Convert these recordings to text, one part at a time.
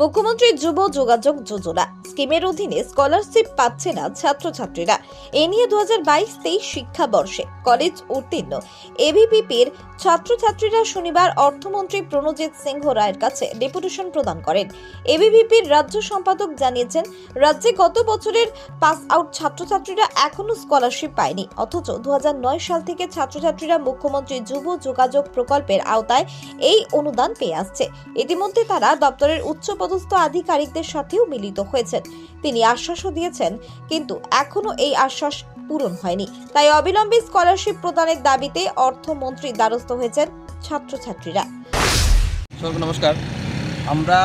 মুখ্যমন্ত্রী যুব যোগাযোগ যোজনা স্কিমের অধীনে স্কলারশিপ পাচ্ছে না ছাত্রছাত্রীরা। এ নিয়ে দু হাজার বাইশ তেইশ শিক্ষাবর্ষে কলেজ উত্তীর্ণ। এবিপিপির ছাত্রছাত্রীরা শনিবার অর্থমন্ত্রী প্রণজিৎ সিংহ রায়ের কাছে ডেপুটেশন প্রদান করেন। এবিভিপির রাজ্য সম্পাদক জানিয়েছেন, রাজ্যে গত বছরের পাস আউট ছাত্রছাত্রীরা এখনও স্কলারশিপ পায়নি, অথচ দু হাজার নয় সাল থেকে ছাত্রছাত্রীরা মুখ্যমন্ত্রী যুব যোগাযোগ প্রকল্পের আওতায় এই অনুদান পেয়ে আসছে। ইতিমধ্যে তারা দপ্তরের উচ্চপদস্থ আধিকারিকদের সাথেও মিলিত হয়েছেন। তিনি আশ্বাসও দিয়েছেন, কিন্তু এখনও এই আশ্বাস পূরণ হয়নি। তাই অবিলম্বে স্কলারশিপ প্রদানের দাবিতে অর্থমন্ত্রী দ্বারস্থ হয়েছেন ছাত্রছাত্রীরা। নমস্কার। আমরা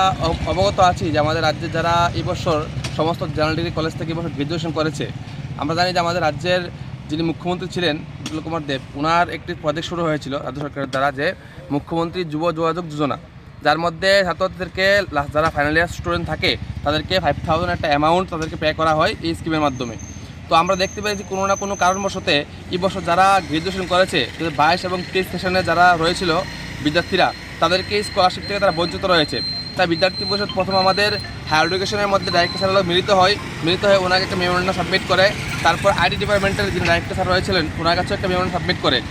অবগত আছি যে আমাদের রাজ্যে যারা এবছর সমস্ত জেনারেল ডিগ্রি কলেজ থেকে এবছর গ্রাজুয়েশন করেছে, আমরা জানি যে আমাদের রাজ্যের যিনি মুখ্যমন্ত্রী ছিলেন বিপ্লব কুমার দেব ওনার একটি প্রজেক্ট শুরু হয়েছিল রাজ্য সরকারের দ্বারা যে মুখ্যমন্ত্রী যুব যোগাযোগ যোজনা। যার মধ্যে ছাত্রছাত্রীদেরকে লা- যারা ফাইনাল ইয়ার স্টুডেন্ট থাকে, তাদেরকে ফাইভ থাউজেন্ড একটা অ্যামাউন্ট তাদেরকে পে করা হয় এই স্কিমের মাধ্যমে। তো আমরা দেখতে পাই যে কোনো না কোনো কারণবশতে এই বছর যারা গ্র্যাজুয়েশন করেছে বাইশ এবং তেইশ সেশনে যারা রয়েছিল বিদ্যার্থীরা, তাদেরকে এই স্কলারশিপ থেকে তারা বঞ্চিত রয়েছে। তাই বিদ্যার্থী পরিষদ প্রথম আমাদের হায়ার এডুকেশনের মধ্যে ডাইরেক্টর স্যার মিলিত হয়, মিলিত হয়ে ওনাকে একটা মেমোরেন্ডাম সাবমিট করে। তারপর আইটি ডিপার্টমেন্টের যিনি ডাইরেক্টর স্যার রয়েছিলেন, ওনার কাছেও একটা মেমোরেন্ডাম সাবমিট করে।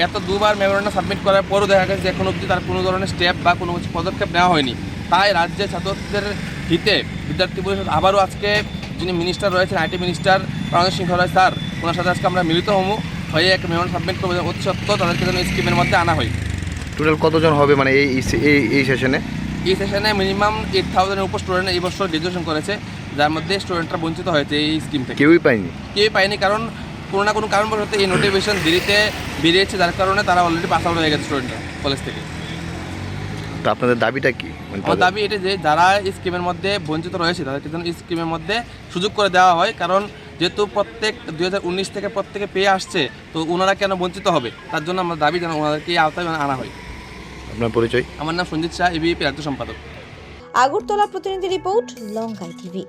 এত দুবার মেমোরেন্ডাম সাবমিট করার পরও দেখা গেছে যে এখন অবধি তার কোনো ধরনের স্টেপ বা কোনো কিছু পদক্ষেপ নেওয়া হয়নি। তাই রাজ্যের ছাত্রছাত্রীদের হিতে বিদ্যার্থী পরিষদ আবারও আজকে যিনি মিনিস্টার রয়েছেন IT minister Ranjit Singh Roy sir ওনার সাথে আজকে আমরা মিলিত হব। হয়ে একটা মেমোরেন্ডাম সাবমিট করব অতি সত্ত্বেও তাদেরকে যেন স্কিমের মধ্যে আনা হয়। টোটাল কতজন হবে মানে এই এই- এই এই সেশনে এই সেশনে মিনিমাম এইট থাউজেন্ডের উপর স্টুডেন্ট এই বছর গ্রাজুয়েশন করেছে যার মধ্যে স্টুডেন্টরা বঞ্চিত হয়েছে এই স্কিম থেকে। কেউই পায়নি? কেউই পায়নি কারণ কোনো না কোনো কারণবশত এই নোটিফিকেশন দেরিতে বেরিয়েছে যার কারণে তারা অলরেডি পাস আউট হয়ে গেছে স্টুডেন্টরা কলেজ থেকে। তো আপনাদের দাবিটা কি? মানে আমার দাবি এটা যে যারা এই স্কিমের মধ্যে বঞ্চিত রয়েছে তাদেরকে যেন এই স্কিমের মধ্যে সুযোগ করে দেওয়া হয় কারণ যেহেতু প্রত্যেক দু হাজার উনিশ থেকে প্রত্যেকে পেয়ে আসছে তো ওনারা কেন বঞ্চিত হবে? তার জন্য আমার দাবি যেন ওনাদেরকে এই আওতায় আনা হয়। আপনার পরিচয়? আমার নাম সঞ্জিত শাহ এবিপি রাজ্য সম্পাদক। আগরতলা প্রতিনিধি রিপোর্ট লঙ্কাই টিভি।